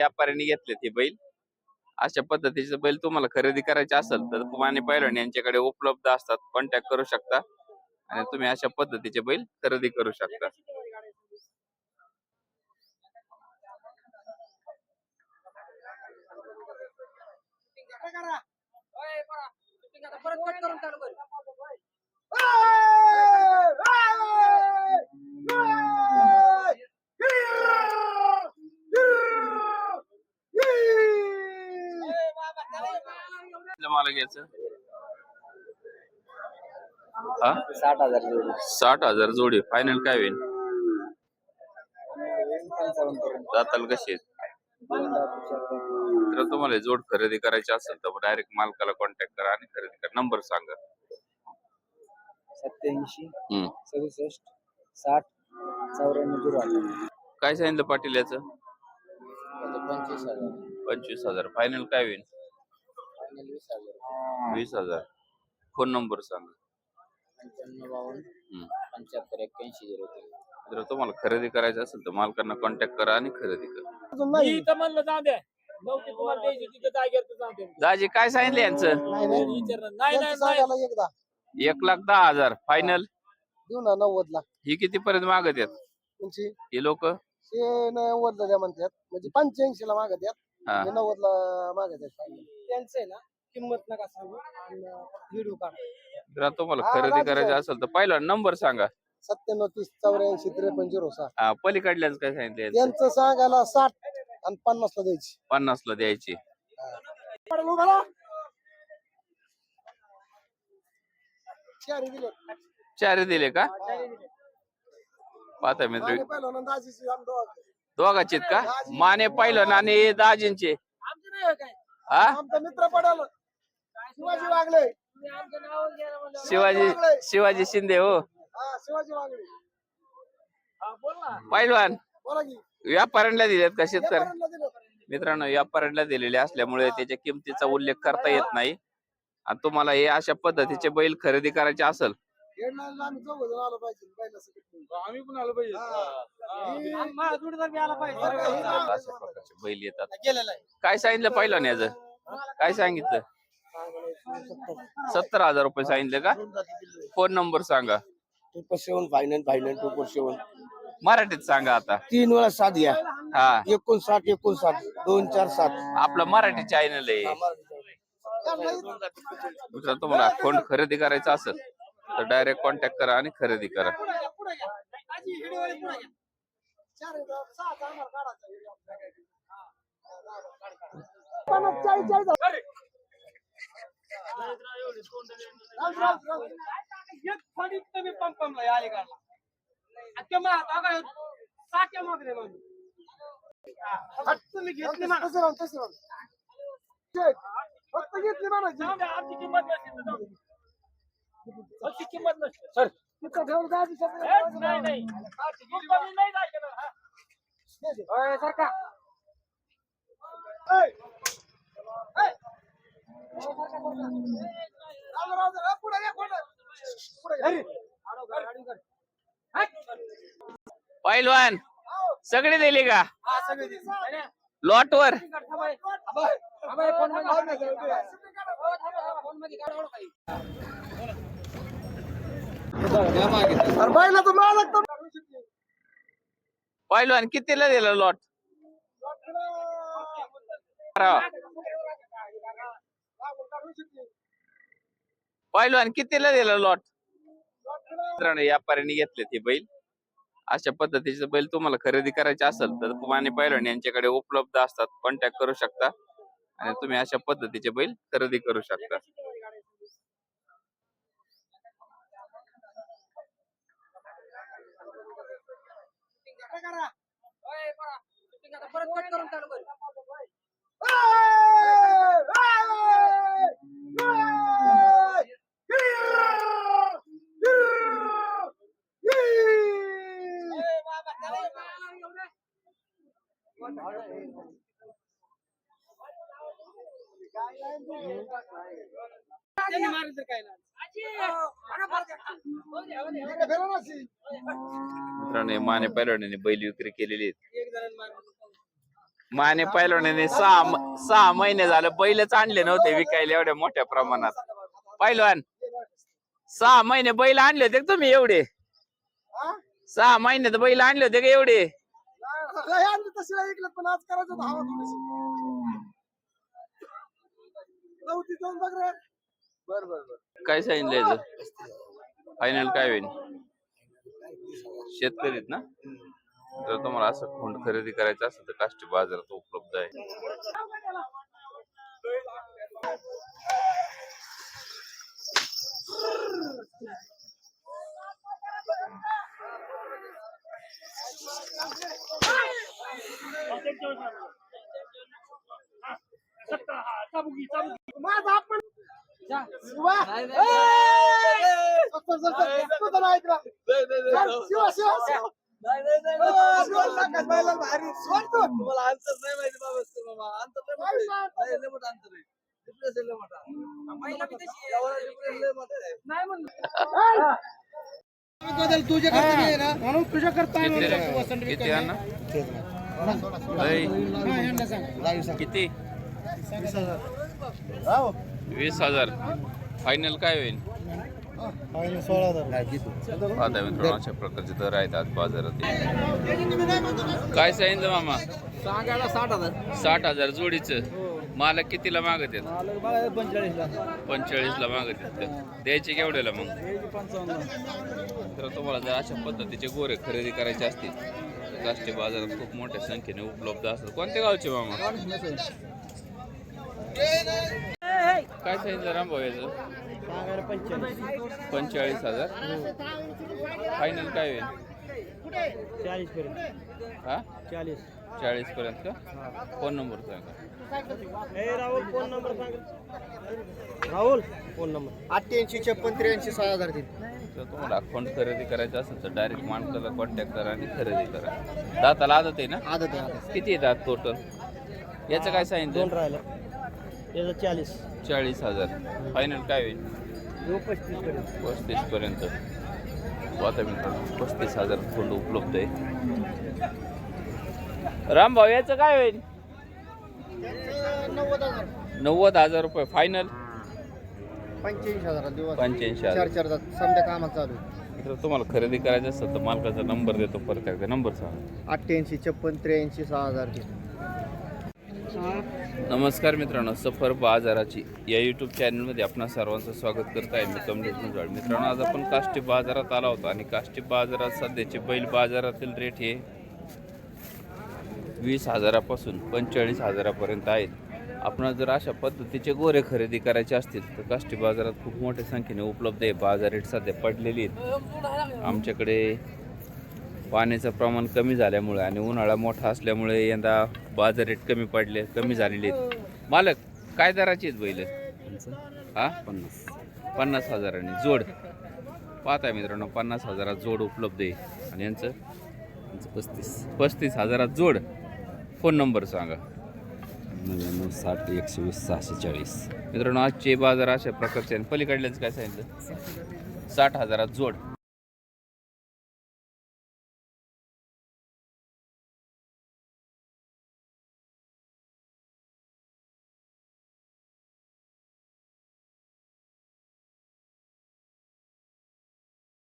व्यापाऱ्यांनी घेतले ते बैल. अशा पद्धतीचे बैल तुम्हाला खरेदी करायचे असेल तर माने पैलवान यांच्याकडे उपलब्ध असतात. कॉन्टॅक्ट करू शकता. आणि तुम्ही अशा पद्धतीचे बैल खरेदी करू शकता. कुठलं मला घ्यायचं? हा? साठ हजार जोडी. साठ हजार जोडी. फायनल काय होईल? जाताल कशी आहेत? तर तुम्हाला जोड खरेदी करायची असेल तर डायरेक्ट मालकाला कॉन्टॅक्ट करा आणि खरेदी करा. नंबर सांगा. सत्याऐंशी हम्म. सदुसष्ट साठ चौऱ्याण्णव काय सांगितलं पाटील याचं? पंचवीस हजार. पंचवीस हजार. फायनल काय होईल? फायनल वीस हजार. वीस हजार. फोन नंबर सांगा. पंच्याण्णव बावन्न. हम्म. पंच्याहत्तर एक्क्याऐंशी झिरो तीन. जर तुम्हाला खरेदी करायचं असेल तर मालकांना कॉन्टॅक्ट करा आणि खरेदी करा. म्हणलं जाऊ द्या. दाजी काय सांगितलं यांचं? नाही नाही. विचारलं नाही नाही त्यांचं नाही. सांगायला एकदा. एक लाख दहा हजार. फायनल देऊ ना नव्वद ला ही किती पर्यंत मागत आहेत? तुमची? ही लोक? नव्वद ला द्या म्हणतात. म्हणजे पंच्याऐंशी ला मागत आहेत. हा. आणि नव्वद ला मागत आहेत final. त्यांचं आहे ना किंमत नका सांगू. आणि व्हिडिओ काढा. जर तुम्हाला हा, खरेदी राजू करायचं साहेब. असेल तर पहिला नंबर सांगा. सत्त्याण्णव तीस चौऱ्याऐंशी त्रेपन्न झिरो सहा हा पलीकडल्याच काय सांगितलं यांचं? त्यांचं सांगायला साठ आणि पन्नास ला द्यायची. पन्नास ला द्यायची चारी दिले. चार दिले का? पाहता मित्र. आणि पहिलं दाजीची. दोघाचे का? माने पाहिलं आणि दाजींचे. हो काय? आमचा मित्र पडेल. शिवाजी वागले. ना. शिवाजी शिवाजी शिंदे हो. हा शिवाजी वागले. हा, बोल ना. पैलवान. बोला की. व्यापाऱ्यांना दिलेत का शेतकरी? व्यापाऱ्यांना दिलं. मित्रांनो व्यापाऱ्यांना दिलेले असल्यामुळे त्याच्या किमतीचा उल्लेख करता येत नाही. आणि तुम्हाला हे अशा पद्धतीचे बैल खरेदी करायचे असेल आम्ही चौघ जण आलो पाहिजे पहिलं सगळं. आम्ही पण आलो पाहिजे. हा. अशा प्रकारचे बैल येतात. काय सांगितलं पहिलं याचं काय सांगितलं? सत्तर हजार रुपये सांगितले का? फोन नंबर सांगा. टू पर सेवन फायनल फायनल टू पर सेवन. मराठीत सांगा आता. तीन वेळा सात घ्या. हा. एकोणसाठ एकोणसाठ दोन चार सात. आपलं मराठी चॅनल आहे. तुम्हाला फोन खरेदी करायचा असेल. तर डायरेक्ट कॉन्टॅक्ट करा आणि खरेदी करा चार आहे, सहा चांगला काढायचा व्हिडिओ. पन्नास, घेतली म्हणा तसं राहून, तसं राहून. शेट, फक्त घेतली म्हणायची जाऊ आमची किंमत नसते सर नाही नाही मुक्कामी नाही जायचं ना, हा. ओय, सरका. ओय. ओय. राहू दे, राहू दे. ए, पुढे ये, पुढे. पुढे ये. पैलवान सगळे दिले का हा. लॉट वर अरे बाईला तर मालक तर पैलवान कितीला दिलं लॉट? पैलवान कितीला दिलं लॉट? मित्रांनो व्यापाऱ्यांनी घेतले ते बैल. अशा पद्धतीचे बैल तुम्हाला खरेदी करायचे असेल तर माने पैलवान यांच्याकडे उपलब्ध असतात. कॉन्टॅक्ट करू शकता. आणि तुम्ही अशा पद्धतीचे बैल खरेदी करू शकता. करा. परत कट करून चालू कर काय मारलं तर काय ना? मित्रांनो हे माने पैलवानाने बैल विक्री केलेली माने पैलवानाने सहा सहा महिने झालं बैलच आणले नव्हते विकायला एवढ्या मोठ्या प्रमाणात. पैलवान सहा महिने बैल आणले होते तुम्ही एवढे? हा? सहा महिन्यात बैल आणले होते का एवढे? पण बर बर बर. काय सांगितलं याचं फायनल काय होईल? शेतकरीत ना? जर तुम्हाला असं खोंड खरेदी करायचं असेल तर काष्टी बाजारात उपलब्ध आहे. माझा शिवा. तू शिवा? नाही म्हणलं. म्हणून तुझ्या करता किती किती आहे ना लय. किती? वीस हजार. फायनल काय होईल? आता मित्रांनो अशा प्रकारचे दर आहेत आज बाजारात. काय सांगितलं मामा? सांगायला साठ हजार. साठ हजार जोडीचं. मालक कितीला मागत आहेत? पंचेचाळीसला. मागत आहेत द्यायचे केवढ्याला मग? तर तुम्हाला जर अशा पद्धतीचे गोरे खरेदी करायचे असतील तर काष्टी बाजारात खूप मोठ्या संख्येने उपलब्ध असतात. कोणत्या गावचे मामा? काय सांगितलं रामभाऊ याचं? पंचेचाळीस हजार. फायनल काय होईल? चाळीस पर्यंत हा? चाळीस. चाळीस पर्यंत का फोन नंबर सांगा. राहुल फोन नंबर सांग. Rahul phone number. अठ्ठ्याऐंशी छप्पन त्र्याऐंशी सहा हजार तीन तर तुम्हाला अकाउंट खरेदी करायचं असेल तर डायरेक्ट माणसाला कॉन्टॅक्ट करा आणि खरेदी करा. दाताला आदत आहे ना? आदत आहे किती आहे दात टोटल याचं काय दोन सांगितलं राहिलं. त्याचं चाळीस. चाळीस हजार. फायनल काय होईल? पस्तीस पर्यंत पस्तीस पर्यंत आता मित्रांनो पस्तीस हजार फंड उपलब्ध आहे. रामभाऊ याचं काय होईल? नव्वद हजार नव्वद हजार रुपये फायनल पंच्याऐंशी हजार दिवस पंच्याऐंशी चार हजार चार समजा कामात चालू आहे. तुम्हाला खरेदी करायचं असेल तर मालकाचा नंबर देतो परत एकदा. नंबर सांगा. अठ्ठ्याऐंशी छप्पन त्र्याऐंशी सहा हजार. नमस्कार मित्रांनो सफर बाजाराची या यूट्यूब चॅनलमध्ये आपणा सर्वांचं स्वागत करत आहे. मी कमलेश मुंजाळ. मित्रांनो आज आपण काष्टी बाजारात आला होता आणि काष्टी बाजारात सध्याचे बैल बाजारातील रेट हे वीस हजारापासून पंचेचाळीस हजारापर्यंत आहेत. आपण जर अशा पद्धतीचे गोरे खरेदी करायचे असतील तर काष्टी बाजारात खूप मोठ्या संख्येने उपलब्ध आहे. बाजार रेट सध्या पडलेली आहेत. आमच्याकडे पाण्याचं प्रमाण कमी झाल्यामुळे आणि उन्हाळा मोठा असल्यामुळे यंदा बाजार रेट कमी पडले कमी झालेले आहेत. मालक काय दराची आहेत बैल? हा? पन्नास. पन्नास हजारांनी. जोड. पाहताय मित्रांनो पन्नास हजारात जोड उपलब्ध आहे. आणि यांचं? यांचं पस्तीस. पस्तीस हजारात जोड. फोन नंबर सांगा. नव्याण्णव साठ एकशे वीस सहाशे चाळीस. मित्रांनो आजचे बाजार अशा प्रकारचे आणि पलीकडल्याचं काय सांगितलं? साठ हजारात जोड.